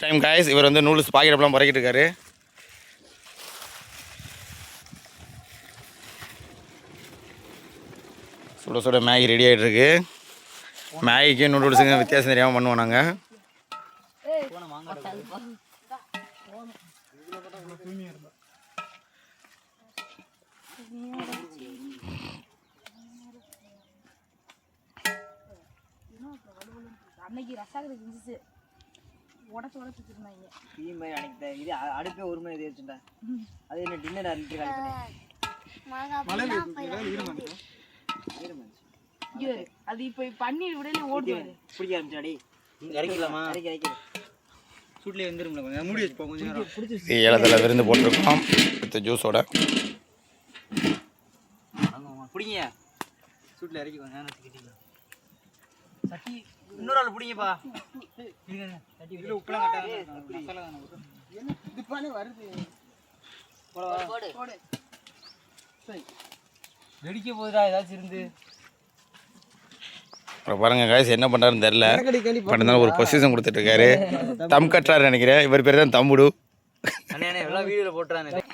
Time guys இவர் வந்து noodles packet அப்படிலாம் பறக்கிட்டு இருக்காரு. சுட சுட மேகி ரெடி ஆகிட்டு இருக்கு. மேகிக்கு நூடுல்ஸுங்க வித்தியாசம் தெரியாமல் பண்ணுவோம் நாங்கள் அன்னைக்கு ரசாக இருந்துச்சு உடச்சு உடச்சு வச்சிருந்தாங்க டீ மாதிரி அன்னைக்கு இது அடுப்பே ஒரு மணி தேய்ச்சுட்டா அது என்ன டின்னர் அன்னைக்கு காலி பண்ணி? அது இப்போ பன்னீர் விடையில ஓடுவாரு பிடிக்க ஆரம்பிச்சாடி. இறக்கலாமா இறக்கி இறக்கி. சூட்லேயே வந்துரும்ல கொஞ்சம். மூடி வச்சு கொஞ்சம் நேரம். ஏலத்தில் விருந்து போட்டிருக்கோம். வித் ஜூஸோட. பிடிங்க சூட்டில் இறக்கி கொஞ்சம் நேரம் வச்சுக்கிட்டீங்க சட்டி இன்னொரு ஆள் பிடிங்கப்பா. இதில் உப்புலாம் கட்டாங்க தானே வருது. போடு. வெடிக்க போகுதா ஏதாச்சும் இருந்து. அப்புறம் பாருங்க காய்ஸ் என்ன பண்ணுறாருன்னு தெரில பட் இருந்தாலும் ஒரு பொசிஷன் கொடுத்துட்டு இருக்காரு தம் கட்டுறாரு நினைக்கிறேன். இவர் பேர் தான் தம்புடு அண்ணே அண்ணே எல்லாம் வீடியோவில் வேலை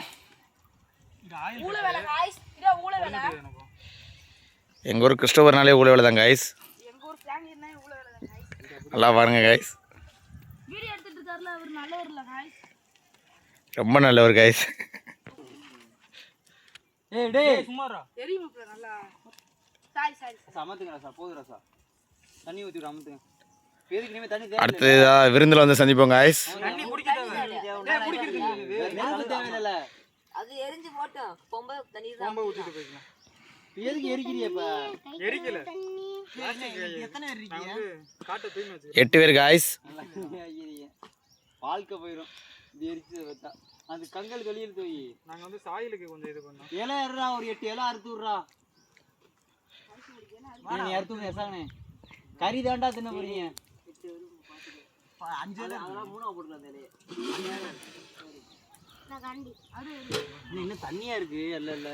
எங்கள் ஊர் கிறிஸ்டோவர்னாலே ஊழ வேலை தான் காய்ஸ் எங்க ஊர் பிளான் என்ன ஊழ வேலை தான் காய்ஸ் நல்லா பாருங்க காய்ஸ் ரொம்ப நல்லவர் காய்ஸ் அடுத்ததா விருந்தில் வந்து சந்திப்போம் காய்ஸ் அது எரிஞ்சு போட்டோம். பொம்பை தண்ணி தான். எதுக்கு எரிக்கிறிய இப்ப? எரிக்கல எட்டு பேர் காய்ஸ் வாழ்க்கை போயிடும் பார்த்தா. அது கங்கல் வெளியில் போய் நாங்க வந்து சாயலுக்கு கொஞ்சம் இது பண்ணோம். இலை ஏறுறா ஒரு எட்டு இலை அறுத்து விட்றா. நீ அறுத்து விடு எசாங்கண்ணே கறி தாண்டா தின்ன போறீங்க. அஞ்சு இலை மூணா போட்டுக்கலாம் இன்னும் தண்ணியா இருக்கு? இல்ல இல்ல.